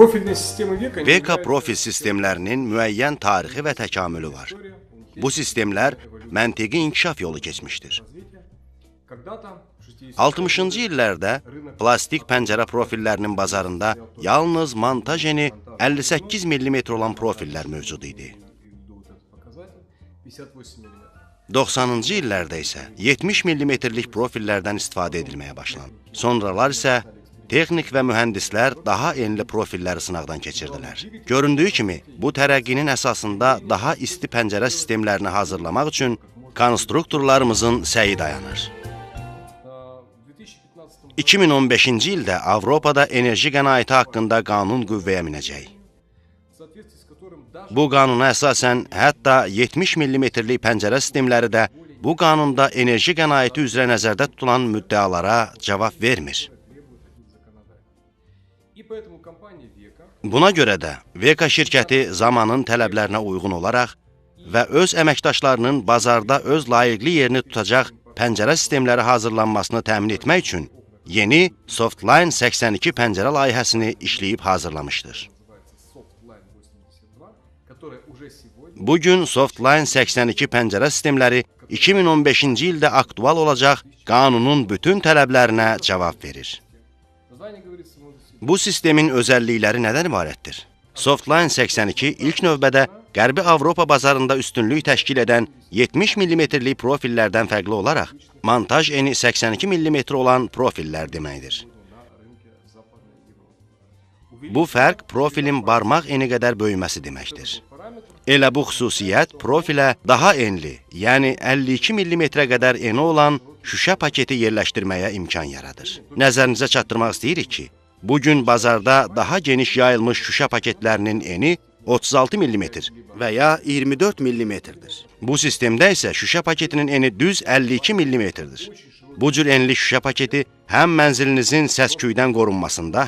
Beka profil sistemlərinin müəyyən tarixi və təkamülü var. Bu sistemlər məntiqi inkişaf yolu keçmişdir. 60-cı illərdə plastik pəncərə profillərinin bazarında yalnız montajeni 58 mm olan profillər mövcud idi. 90-cı illərdə isə 70 mm-lik profillərdən istifadə edilməyə başlandı. Sonralar isə Texnik və mühəndislər daha enli profilləri sınaqdan keçirdilər. Göründüyü kimi, bu tərəqqinin əsasında daha isti pəncərə sistemlərini hazırlamaq üçün konstruktorlarımızın səyi dayanır. 2015-ci ildə Avropada enerji qənaəti haqqında qanun qüvvəyə minəcək. Bu qanuna əsasən, hətta 70 mm-lik pəncərə sistemləri də bu qanunda enerji qənaəti üzrə nəzərdə tutulan müddəalara cavab vermir. Buna görə də Veka şirkəti zamanın tələblərinə uyğun olaraq və öz əməkdaşlarının bazarda öz layiqli yerini tutacaq pəncərə sistemləri hazırlanmasını təmin etmək üçün yeni Softline 82 pəncərə layihəsini işləyib hazırlamışdır. Bu gün Softline 82 pəncərə sistemləri 2015-ci ildə aktual olacaq qanunun bütün tələblərinə cavab verir. Bu sistemin özəllikləri nədən ibarətdir? Softline 82 ilk növbədə Qərbi Avropa bazarında üstünlük təşkil edən 70 mm-lik profillərdən fərqli olaraq, montaj eni 82 mm olan profillər deməkdir. Bu fərq profilin barmaq eni qədər böyüməsi deməkdir. Elə bu xüsusiyyət profilə daha enli, yəni 52 mm-ə qədər eni olan şüşə paketi yerləşdirməyə imkan yaradır. Nəzərinizə çatdırmaq istəyirik ki, bu gün bazarda daha geniş yayılmış şüşə paketlərinin eni 36 mm və ya 24 mm-dir. Bu sistemdə isə şüşə paketinin eni düz 52 mm-dir. Bu cür enli şüşə paketi həm mənzilinizin səs-küydən qorunmasında,